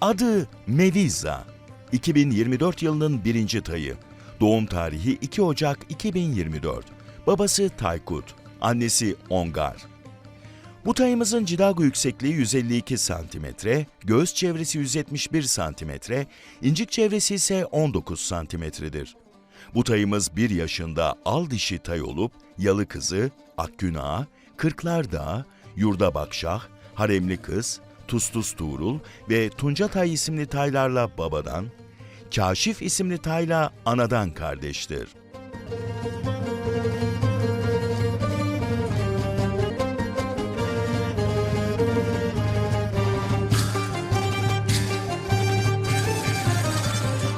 Adı Meviza. 2024 yılının birinci tayı. Doğum tarihi 2 Ocak 2024. Babası Taykut, annesi Ongar. Bu tayımızın cidago yüksekliği 152 cm, göğüs çevresi 171 cm, incik çevresi ise 19 cm'dir. Bu tayımız 1 yaşında al dişi tay olup yalı kızı, Akgün Ağa, Kırklar Dağı, Yurda Bakşah, Haremli Kız, Tustus Tuğrul ve Tunca Tay isimli taylarla babadan, Kaşif isimli tayla anadan kardeştir.